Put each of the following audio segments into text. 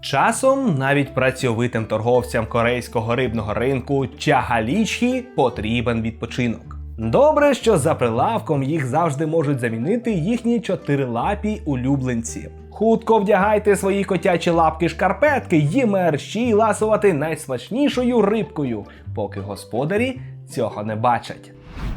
Часом навіть працьовитим торговцям корейського рибного ринку Чагалічхі потрібен відпочинок. Добре, що за прилавком їх завжди можуть замінити їхні чотирилапі улюбленці. Хутко вдягайте свої котячі лапки шкарпетки і мерщій ласувати найсмачнішою рибкою, поки господарі цього не бачать.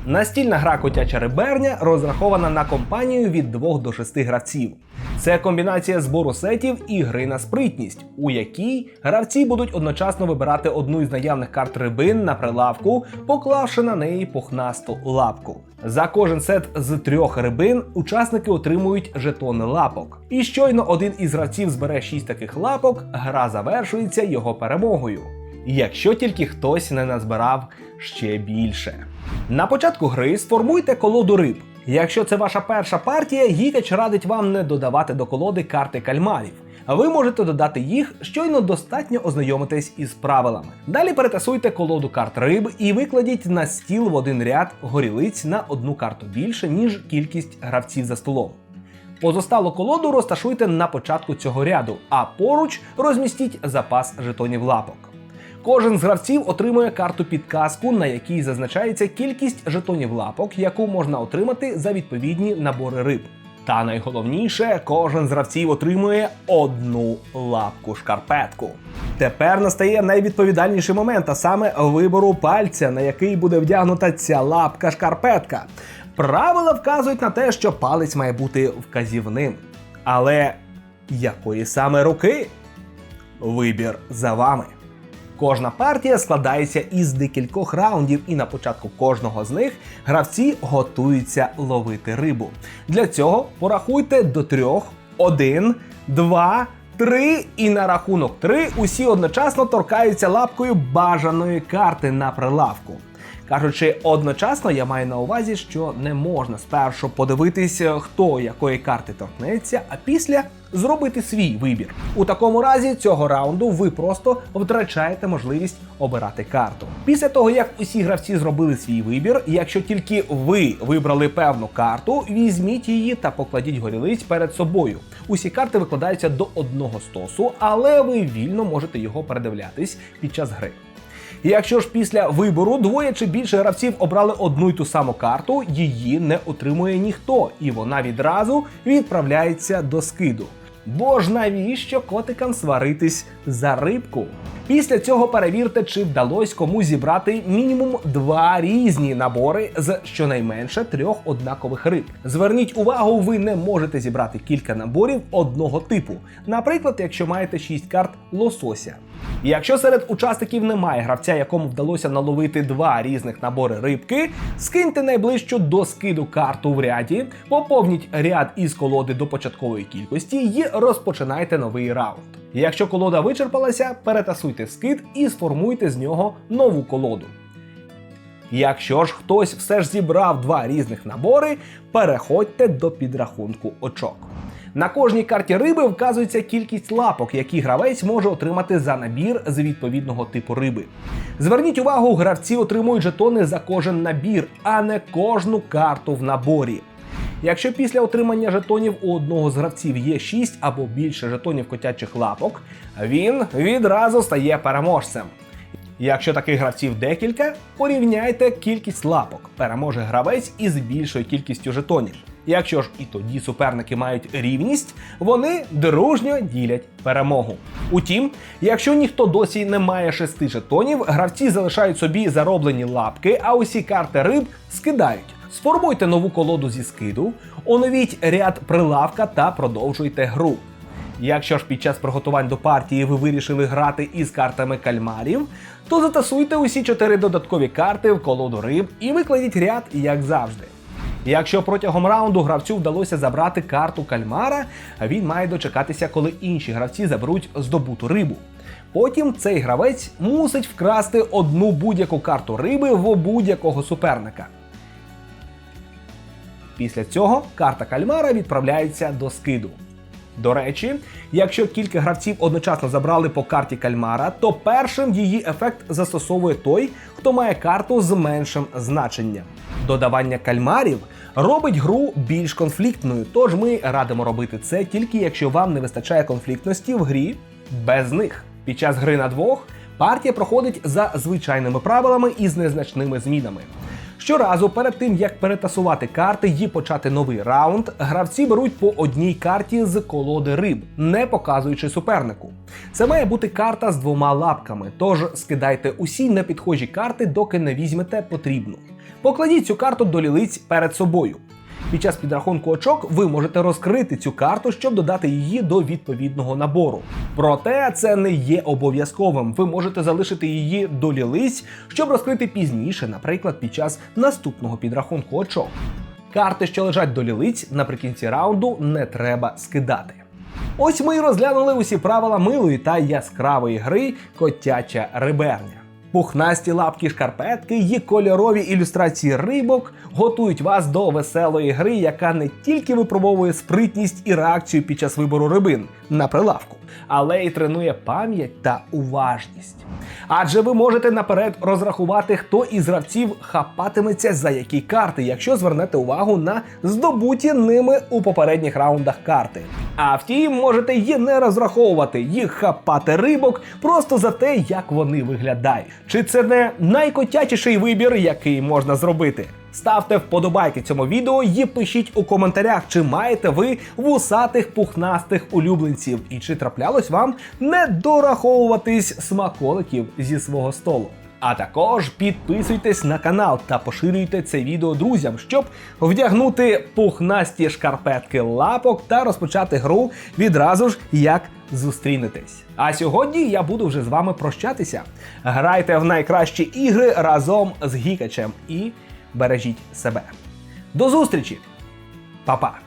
Настільна гра котяча риберня розрахована на компанію від 2 до 6 гравців. Це комбінація збору сетів і гри на спритність, у якій гравці будуть одночасно вибирати одну із наявних карт рибин на прилавку, поклавши на неї пухнасту лапку. За кожен сет з трьох рибин учасники отримують жетони лапок. І щойно один із гравців збере 6 таких лапок, гра завершується його перемогою. Якщо тільки хтось не назбирав ще більше. На початку гри сформуйте колоду риб. Якщо це ваша перша партія, Гікач радить вам не додавати до колоди карти кальмарів. Ви можете додати їх, щойно достатньо ознайомитись із правилами. Далі перетасуйте колоду карт риб і викладіть на стіл в один ряд горілиць на одну карту більше, ніж кількість гравців за столом. Позосталу колоду розташуйте на початку цього ряду, а поруч розмістіть запас жетонів лапок. Кожен з гравців отримує карту підказку, на якій зазначається кількість жетонів лапок, яку можна отримати за відповідні набори риб. Та найголовніше, кожен з гравців отримує одну лапку шкарпетку. Тепер настає найвідповідальніший момент, а саме вибору пальця, на який буде вдягнута ця лапка шкарпетка. Правила вказують на те, що палець має бути вказівним. Але якої саме руки? Вибір за вами. Кожна партія складається із декількох раундів, і на початку кожного з них гравці готуються ловити рибу. Для цього порахуйте до трьох: один, два, три, і на рахунок три усі одночасно торкаються лапкою бажаної карти на прилавку. Кажучи одночасно, я маю на увазі, що не можна спершу подивитись, хто якої карти торкнеться, а після зробити свій вибір. У такому разі цього раунду ви просто втрачаєте можливість обирати карту. Після того, як усі гравці зробили свій вибір, якщо тільки ви вибрали певну карту, візьміть її та покладіть горілиць перед собою. Усі карти викладаються до одного стосу, але ви вільно можете його передивлятись під час гри. Якщо ж після вибору двоє чи більше гравців обрали одну й ту саму карту, її не отримує ніхто, і вона відразу відправляється до скиду. Бо ж навіщо котикам сваритись за рибку? Після цього перевірте, чи вдалося комусь зібрати мінімум два різні набори з щонайменше трьох однакових риб. Зверніть увагу, ви не можете зібрати кілька наборів одного типу. Наприклад, якщо маєте 6 карт лосося. Якщо серед учасників немає гравця, якому вдалося наловити два різних набори рибки, скиньте найближчу до скиду карту в ряді, поповніть ряд із колоди до початкової кількості і розпочинайте новий раунд. Якщо колода вичерпалася, перетасуйте скид і сформуйте з нього нову колоду. Якщо ж хтось все ж зібрав два різних набори, переходьте до підрахунку очок. На кожній карті риби вказується кількість лапок, які гравець може отримати за набір з відповідного типу риби. Зверніть увагу, гравці отримують жетони за кожен набір, а не кожну карту в наборі. Якщо після отримання жетонів у одного з гравців є 6 або більше жетонів котячих лапок, він відразу стає переможцем. Якщо таких гравців декілька, порівняйте кількість лапок. Переможе гравець із більшою кількістю жетонів. Якщо ж і тоді суперники мають рівність, вони дружньо ділять перемогу. Утім, якщо ніхто досі не має шести жетонів, гравці залишають собі зароблені лапки, а усі карти риб скидають. Сформуйте нову колоду зі скиду, оновіть ряд прилавка та продовжуйте гру. Якщо ж під час приготувань до партії ви вирішили грати із картами кальмарів, то затасуйте усі чотири додаткові карти в колоду риб і викладіть ряд, як завжди. Якщо протягом раунду гравцю вдалося забрати карту кальмара, він має дочекатися, коли інші гравці заберуть здобуту рибу. Потім цей гравець мусить вкрасти одну будь-яку карту риби в будь-якого суперника. Після цього карта кальмара відправляється до скиду. До речі, якщо кілька гравців одночасно забрали по карті кальмара, то першим її ефект застосовує той, хто має карту з меншим значенням. Додавання кальмарів робить гру більш конфліктною, тож ми радимо робити це тільки якщо вам не вистачає конфліктності в грі, без них. Під час гри на двох партія проходить за звичайними правилами і з незначними змінами. Щоразу перед тим як перетасувати карти і почати новий раунд, гравці беруть по одній карті з колоди риб, не показуючи супернику. Це має бути карта з двома лапками, тож скидайте усі непідхожі карти, доки не візьмете потрібну. Покладіть цю карту до лілиць перед собою. Під час підрахунку очок ви можете розкрити цю карту, щоб додати її до відповідного набору. Проте це не є обов'язковим. Ви можете залишити її до лілиць, щоб розкрити пізніше, наприклад, під час наступного підрахунку очок. Карти, що лежать до лілиць, наприкінці раунду не треба скидати. Ось ми й розглянули усі правила милої та яскравої гри Котяча риберня. Пухнасті лапки шкарпетки і кольорові ілюстрації рибок готують вас до веселої гри, яка не тільки випробовує спритність і реакцію під час вибору рибин. На прилавку, але й тренує пам'ять та уважність. Адже ви можете наперед розрахувати, хто із гравців хапатиметься за які карти, якщо звернете увагу на здобуті ними у попередніх раундах карти. А втім, можете й не розраховувати їх хапати рибок просто за те, як вони виглядають. Чи це не найкотячіший вибір, який можна зробити? Ставте вподобайки цьому відео і пишіть у коментарях, чи маєте ви вусатих пухнастих улюбленців, і чи траплялось вам не дораховуватись смаколиків зі свого столу. А також підписуйтесь на канал та поширюйте це відео друзям, щоб вдягнути пухнасті шкарпетки лапок та розпочати гру відразу ж як зустрінетесь. А сьогодні я буду вже з вами прощатися. Грайте в найкращі ігри разом з Гікачем і бережіть себе. До зустрічі! Па-па!